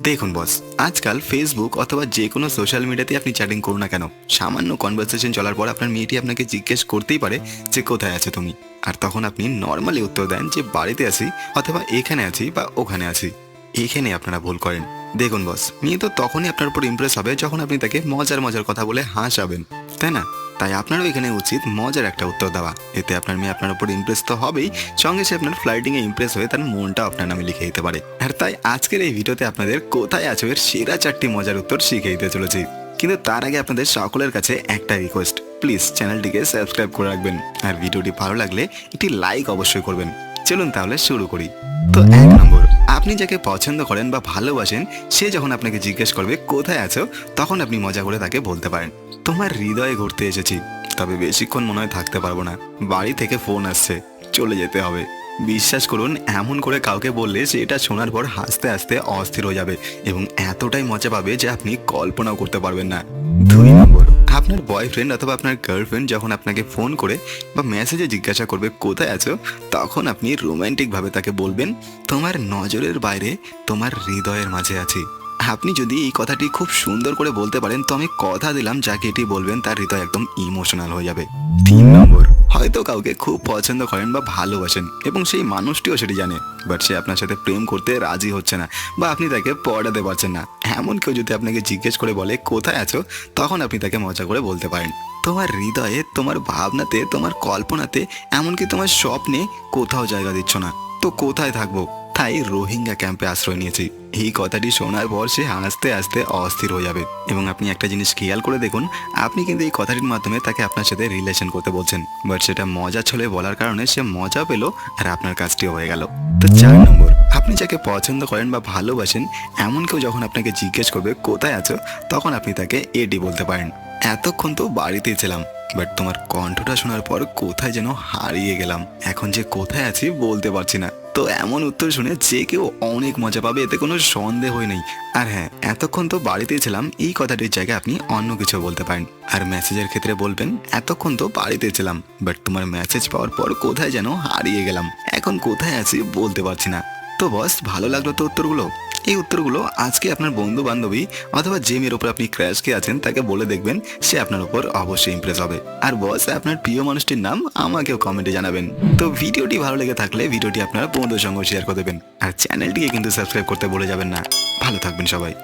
দেখুন বস, আজকাল ফেসবুক অথবা যে কোনো সোশ্যাল মিডিয়াতে আপনি চ্যাটিং করুন না কেন? সামান্য কনভারসেশন চলার পর আপনার মেয়েটি আপনাকে জিজ্ঞেস করতেই পারে যে কোথায় আছে তুমি? আর তখন আপনি নর্মালি উত্তর দেন যে বাড়িতে আছি অথবা এখানে আছি বা ওখানে আছি। এখানে আপনারা ভুল করেন। দেখুন বস, মেয়ে তো তখনই আপনার উপর ইমপ্রেস হবে যখন আপনি তাকে মজার মজার কথা বলে হাসাবেন, তাই না? তাই আপনারও এখানে উচিত মজার একটা উত্তর দেওয়া। এতে আপনার মেয়ে আপনার উপর ইমপ্রেস তো হবেই, সঙ্গে সে আপনার ফ্লাইটিং এ ইমপ্রেস হয়ে তার মনটা আপনার নামে লিখে দিতে পারে। আর তাই আজকের এই ভিডিওতে আপনাদের কোথায় আছো এর সেরা চারটি মজার উত্তর শিখে দিতে চলেছি। কিন্তু তার আগে আপনাদের সকলের কাছে একটা রিকোয়েস্ট প্লিজ চ্যানেলটিকে সাবস্ক্রাইব করে রাখবেন। আর ভিডিওটি ভালো লাগলে একটি লাইক অবশ্যই করবেন। চলুন তাহলে শুরু করি। তো এক আপনি যাকে পছন্দ করেন বা ভালোবাসেন, সে যখন আপনাকে জিজ্ঞেস করবে, কোথায় আছো? তখন আপনি মজা করে তাকে বলতে পারেন, তোমার হৃদয়ে ঘুরতে এসেছি, তবে বেশিক্ষণ মনে হয় থাকতে পারব না, বাড়ি থেকে ফোন আসছে, চলে যেতে হবে। বিশ্বাস করুন, এমন করে কাউকে বললে সে এটা শোনার পর হাসতে হাসতে অস্থির হয়ে যাবে এবং এতটাই মজা পাবে যে আপনি কল্পনাও করতে পারবেন না। দুই আপনার বয়ফ্রেন্ড অথবা আপনার গার্লফ্রেন্ড যখন আপনাকে ফোন করে বা মেসেজে জিজ্ঞাসা করবে কোথায় আছো, তখন আপনি রোম্যান্টিকভাবে তাকে বলবেন, তোমার নজরের বাইরে, তোমার হৃদয়ের মাঝে আছি। আপনি যদি এই কথাটি খুব সুন্দর করে বলতে পারেন, তো আমি কথা দিলাম, যাকে এটি বলবেন, তার হৃদয় একদম ইমোশনাল হয়ে যাবে। তিন হয়তো কাউকে খুব পছন্দ করেন বা ভালোবাসেন, এবং সেই মানুষটিও সেটি জানে বাট সে আপনার সাথে প্রেম করতে রাজি হচ্ছে না, বা আপনি তাকে পড়াতে পারছেন না। এমন কেউ যদি আপনাকে জিজ্ঞেস করে বলে, কোথায় আছো? তখন আপনি তাকে মজা করে বলতে পারেন। তোমার হৃদয়ে, তোমার ভাবনাতে, তোমার কল্পনাতে, এমনকি তোমার স্বপ্নে কোথাও জায়গা দিচ্ছ না। তো কোথায় থাকব? তাই রোহিঙ্গা ক্যাম্পে আশ্রয় নিয়েছি। এই কথাটি শোনার পর সে হাসতে হাসতে অস্থির হয়ে যাবে। এবং আপনি একটা জিনিস খেয়াল করে দেখুন আপনি কিন্তু এই কথাটির মাধ্যমে তাকে আপনার সাথে রিলেশন করতে বলছেন। বাট সেটা মজা ছলে বলার কারণে সে মজা পেল আর আপনার কাজটিও হয়ে গেল। তো চার নম্বর আপনি যাকে পছন্দ করেন বা ভালোবাসেন এমন কেউ যখন আপনাকে জিজ্ঞেস করবে কোথায় আছো তখন আপনি তাকে এটি বলতে পারেন। এতক্ষণ তো বাড়িতেই ছিলাম। বাট তোমার কণ্ঠটা শোনার পর কোথায় যেন হারিয়ে গেলাম। এখন যে কোথায় আছি বলতে পারছি না। তো এমন উত্তর শুনে যে কেউ অনেক মজা পাবে, এতে কোনো সন্দেহই নেই। আর হ্যাঁ এতক্ষণ তো বাড়িতেই ছিলাম, এই কথাটির জায়গায় আপনি অন্য কিছু বলতে পারেন। আর মেসেজের ক্ষেত্রে বলবেন, এতক্ষণ তো বাড়িতে ছিলাম বাট তোমার মেসেজ পাওয়ার পর কোথায় যেন হারিয়ে গেলাম। এখন কোথায় আছি বলতে পারছি না। তো বস ভালো লাগল তো উত্তরগুলো? এই উত্তরগুলো আজকে আপনার বন্ধু বান্ধবী অথবা যে মেয়ের উপর আপনি ক্র্যাশ খেয়ে আছেন, তাকে বলে দেখবেন, সে আপনার উপর অবশ্যই ইমপ্রেস হবে। আর বস আপনার প্রিয় মানুষটির নাম আমাকেও কমেন্টে জানাবেন। তো ভিডিওটি ভালো লেগে থাকলে ভিডিওটি আপনারা বন্ধুর সঙ্গে শেয়ার করে দেবেন। আর চ্যানেলটিকে কিন্তু সাবস্ক্রাইব করতে বলে যাবেন না। ভালো থাকবেন সবাই।